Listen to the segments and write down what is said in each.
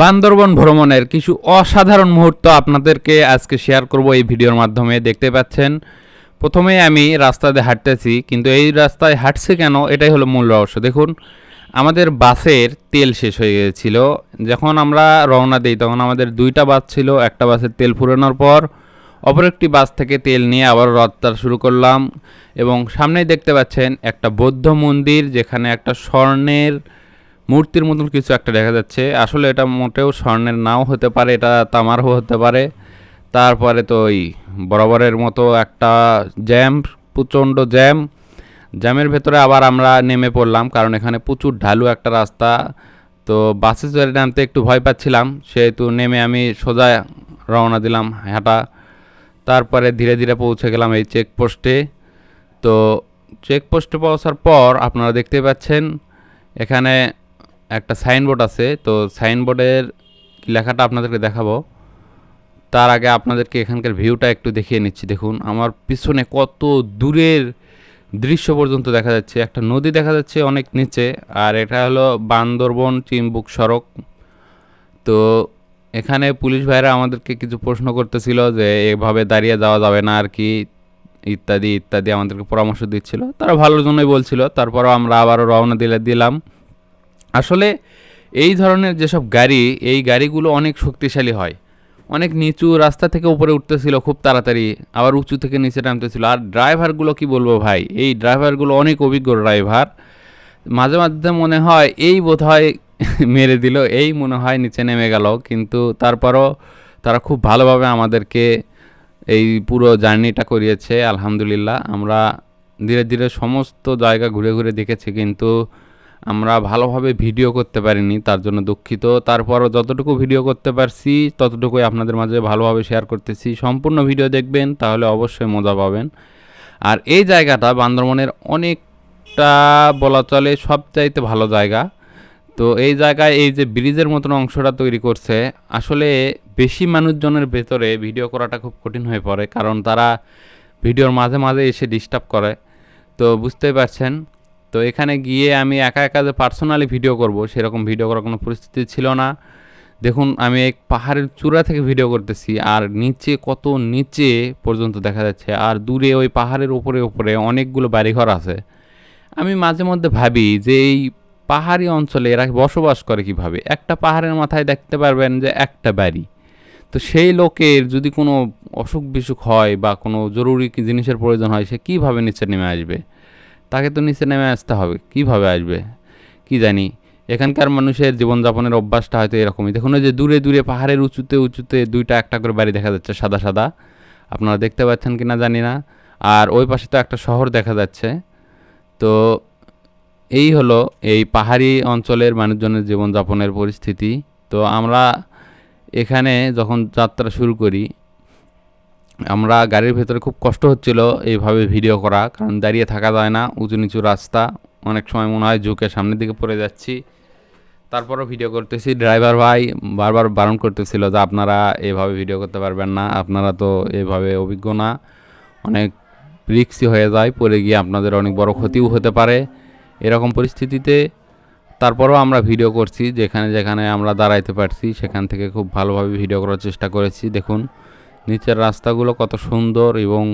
বান্দরবন ভ্রমণের কিছু অসাধারণ মুহূর্ত আপনাদেরকে আজকে শেয়ার করব এই ভিডিওর মাধ্যমে। দেখতে পাচ্ছেন, প্রথমে আমি রাস্তাতে হাঁটতেছি, কিন্তু এই রাস্তায় হাঁটছে কেন এটাই হলো মূল রহস্য। দেখুন, আমাদের বাসের তেল শেষ হয়ে গিয়েছিল। যখন আমরা রওনা দিই, তখন আমাদের দুইটা বাস ছিল, একটা বাসের তেল ফুরানোর পর অপর একটি বাস থেকে তেল নিয়ে আবার যাত্রা শুরু করলাম এবং সামনেই দেখতে পাচ্ছেন একটা বৌদ্ধ মন্দির, যেখানে একটা স্বর্ণের মূর্তির মতন কিছু একটা দেখা যাচ্ছে। আসলে এটা মোটেও স্বর্ণের নাও হতে পারে, এটা তামারও হতে পারে। তারপরে তো ওই বরাবরের মতো একটা জ্যাম, প্রচণ্ড জ্যাম। জ্যামের ভেতরে আবার আমরা নেমে পড়লাম, কারণ এখানে প্রচুর ঢালু একটা রাস্তা। তো বাসে চড়ে নামতে একটু ভয় পাচ্ছিলাম, সেহেতু নেমে আমি সোজা রওনা দিলাম হাঁটা। তারপরে ধীরে ধীরে পৌঁছে গেলাম এই চেকপোস্টে তো চেকপোস্টে পৌঁছার পর আপনারা দেখতে পাচ্ছেন, এখানে একটা সাইনবোর্ড আছে, তো সাইনবোর্ডের লেখাটা আপনাদেরকে দেখাবো। তার আগে আপনাদেরকে এখানকার ভিউটা একটু দেখিয়ে নিচ্ছি। দেখুন, আমার পিছনে কত দূরের দৃশ্য পর্যন্ত দেখা যাচ্ছে। একটা নদী দেখা যাচ্ছে অনেক নিচে, আর এটা হলো বান্দরবন চিম্বুক সড়ক। তো এখানে পুলিশ ভাইরা আমাদেরকে কিছু প্রশ্ন করতেছিল যে, এভাবে দাঁড়িয়ে যাওয়া যাবে না আর কি? ইত্যাদি ইত্যাদি আমাদেরকে পরামর্শ দিচ্ছিল। তারা ভালোর জন্যই বলছিল। তারপরও আমরা আবারও রওনা দিলে, দিলাম। আসলে এই ধরনের যেসব গাড়ি, এই গাড়িগুলো অনেক শক্তিশালী হয়। অনেক নিচু রাস্তা থেকে উপরে উঠতেছিল খুব তাড়াতাড়ি, আবার উঁচু থেকে নিচে নামতেছিল। আর ড্রাইভারগুলো কি বলব ভাই? এই ড্রাইভারগুলো অনেক অভিজ্ঞ ড্রাইভার। মাঝে মাঝে মনে হয় এই বোধ হয় মেরে দিল, এই মনে হয় নিচে নেমে গেল। কিন্তু তারপরও তারা খুব ভালোভাবে আমাদেরকে এই পুরো জার্নিটা করিয়েছে, আলহামদুলিল্লাহ। আমরা ধীরে ধীরে সমস্ত জায়গা ঘুরে ঘুরে দেখেছি, কিন্তু আমরা ভালোভাবে ভিডিও করতে পারিনি, তার জন্য দুঃখিত। তারপরও যতটুকু ভিডিও করতে পারছি, ততটুকুই আপনাদের মাঝে ভালোভাবে শেয়ার করতেছি। সম্পূর্ণ ভিডিও দেখবেন, তাহলে অবশ্যই মজা পাবেন। আর এই জায়গাটা বান্দরবনের অনেকটা বলা চলে সবচাইতে ভালো জায়গা। তো এই জায়গায় এই যে ব্রিজের মতন অংশটা তৈরি করছে, আসলে বেশি মানুষজনের ভেতরে ভিডিও করাটা খুব কঠিন হয়ে পড়ে, কারণ তারা ভিডিওর মাঝে মাঝে এসে ডিস্টার্ব করে। তো বুঝতেই পারছেন তো এখানে গিয়ে আমি একা একা যে পার্সোনালি ভিডিও করব, সেরকম ভিডিও করার কোনো পরিস্থিতি ছিল না। দেখুন, আমি এক পাহাড়ের চূড়া থেকে ভিডিও করতেছি, আর নিচে কত নিচে পর্যন্ত দেখা যাচ্ছে, আর দূরে ওই পাহাড়ের উপরে উপরে অনেকগুলো বাড়িঘর আছে। আমি মাঝে মধ্যে ভাবি যে এই পাহাড়ি অঞ্চলে এরা বসবাস করে কীভাবে? একটা পাহাড়ের মাথায় দেখতে পারবেন যে একটা বাড়ি। তো সেই লোকের যদি কোনো অসুখ বিসুখ হয় বা কোনো জরুরি জিনিসের প্রয়োজন হয়, সে কীভাবে নিচে নেমে আসবে? তাকে তো নিচে নেমে আসতে হবে। কীভাবে আসবে? কি জানি। এখানকার মানুষের জীবনযাপনের অভ্যাসটা হয়তো এরকমই। দেখুন ওই যে দূরে দূরে, পাহাড়ের উঁচুতে উঁচুতে দুইটা একটা করে বাড়ি দেখা যাচ্ছে, সাদা সাদা। আপনারা দেখতে পাচ্ছেন কি না জানি না। আর ওই পাশে তো একটা শহর দেখা যাচ্ছে। তো এই হলো এই পাহাড়ি অঞ্চলের মানুষজনের জীবনযাপনের পরিস্থিতি। তো আমরা এখানে যখন যাত্রা শুরু করি আমরা গাড়ির ভেতরে খুব কষ্ট হচ্ছিল এইভাবে ভিডিও করা, কারণ দাঁড়িয়ে থাকা যায় না উঁচু নিচু রাস্তা। অনেক সময় মনে হয় ঝুঁকে সামনের দিকে পড়ে যাচ্ছি। তারপরও ভিডিও করতেছি। ড্রাইভার ভাই বারবার বারণ করতেছিল যে আপনারা এভাবে ভিডিও করতে পারবেন না, আপনারা তো এভাবে অভিজ্ঞ না। অনেক রিক্সি হয়ে যায়, পড়ে গিয়ে আপনাদের অনেক বড় ক্ষতিও হতে পারে এরকম পরিস্থিতিতে। তারপরও আমরা ভিডিও করছি, যেখানে যেখানে আমরা দাঁড়াইতে পারছি, সেখান থেকে খুব ভালোভাবে ভিডিও করার চেষ্টা করেছি। দেখুন নিচের রাস্তাগুলো কত সুন্দর এবং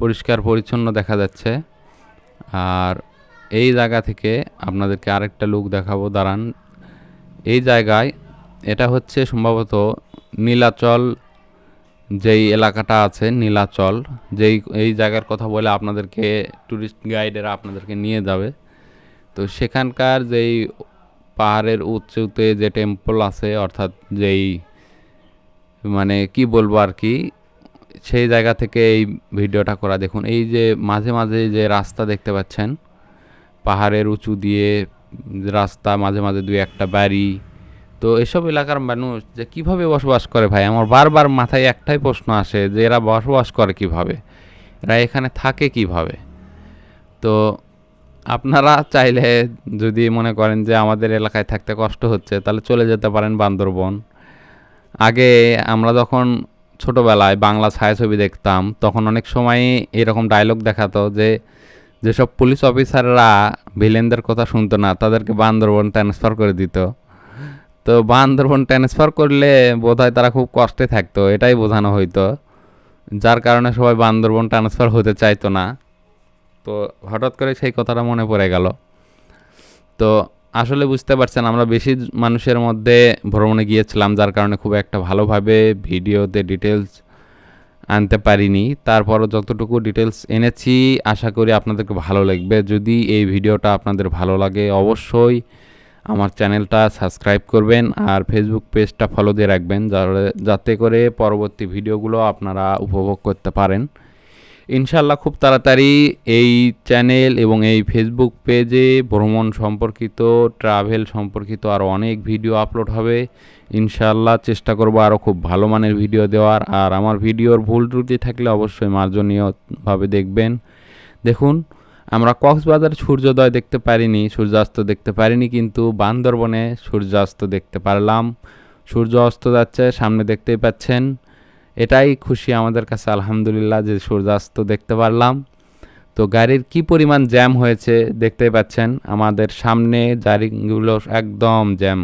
পরিষ্কার পরিচ্ছন্ন দেখা যাচ্ছে। আর এই জায়গা থেকে আপনাদেরকে আরেকটা লুক দেখাবো, দাঁড়ান। এই জায়গায় এটা হচ্ছে সম্ভবত নীলাচল যেই এলাকাটা আছে, নীলাচল। যেই, এই জায়গার কথা বলে আপনাদেরকে ট্যুরিস্ট গাইডেরা আপনাদেরকে নিয়ে যাবে। তো সেখানকার যেই পাহাড়ের উঁচুতে যে টেম্পল আছে, অর্থাৎ যেই মানে কি বলব আর কি, সেই জায়গা থেকে এই ভিডিওটা করা। দেখুন, এই যে মাঝে মাঝে যে রাস্তা দেখতে পাচ্ছেন, পাহাড়ের উঁচু দিয়ে রাস্তা, মাঝে মাঝে দুই একটা বাড়ি। তো এসব এলাকার মানুষ যে কীভাবে বসবাস করে ভাই? আমার বারবার মাথায় একটাই প্রশ্ন আসে যে এরা বসবাস করে কীভাবে? এরা এখানে থাকে কীভাবে? তো আপনারা চাইলে যদি মনে করেন যে আমাদের এলাকায় থাকতে কষ্ট হচ্ছে, তাহলে চলে যেতে পারেন বান্দরবন। আগে আমরা যখন ছোটোবেলায় বাংলা ছায়াছবি দেখতাম, তখন অনেক সময় এরকম ডায়লগ দেখাতো যে, যেসব পুলিশ অফিসাররা ভিলেনদের কথা শুনতো না, তাদেরকে বান্দরবন ট্রান্সফার করে দিত। তো বান্দরবন ট্রান্সফার করলে বোধহয় তারা খুব কষ্টে থাকতো, এটাই বোঝানো হইতো। যার কারণে সবাই বান্দরবন ট্রান্সফার হতে চাইতো না। তো হঠাৎ করে সেই কথাটা মনে পড়ে গেল। তো আসলে বুঝতে পারছেন, আমরা বেশি মানুষের মধ্যে ভ্রমণে গিয়েছিলাম, যার কারণে খুব একটা ভালোভাবে ভিডিওতে ডিটেলস আনতে পারিনি। তারপরও যতটুকু ডিটেলস এনেছি, আশা করি আপনাদেরকে ভালো লাগবে। যদি এই ভিডিওটা আপনাদের ভালো লাগে, অবশ্যই আমার চ্যানেলটা সাবস্ক্রাইব করবেন আর ফেসবুক পেজটা ফলো দিয়ে রাখবেন যাতে করে পরবর্তী ভিডিওগুলো আপনারা উপভোগ করতে পারেন। ইনশাল্লাহ খুব তাড়াতাড়ি এই চ্যানেল এবং এই ফেসবুক পেজে ভ্রমণ সম্পর্কিত ট্রাভেল সম্পর্কিত আরও অনেক ভিডিও আপলোড হবে। ইনশাল্লাহ চেষ্টা করব আরও খুব ভালো মানের ভিডিও দেওয়ার। আর আমার ভিডিওর ভুল ত্রুটি থাকলে অবশ্যই মার্জনীয়ভাবে দেখবেন। দেখুন, আমরা কক্সবাজার সূর্যোদয় দেখতে পারিনি, সূর্যাস্ত দেখতে পারিনি, কিন্তু বান্দরবনে সূর্যাস্ত দেখতে পারলাম। সূর্য অস্ত যাচ্ছে, সামনে দেখতেই পাচ্ছেন। এটাই খুশি আমাদের কাছে, আলহামদুলিল্লাহ, যে সূর্যাস্ত দেখতে পারলাম। তো গাড়ির কি পরিমাণ জ্যাম হয়েছে দেখতেই পাচ্ছেন, আমাদের সামনে গাড়িগুলো একদম জ্যাম।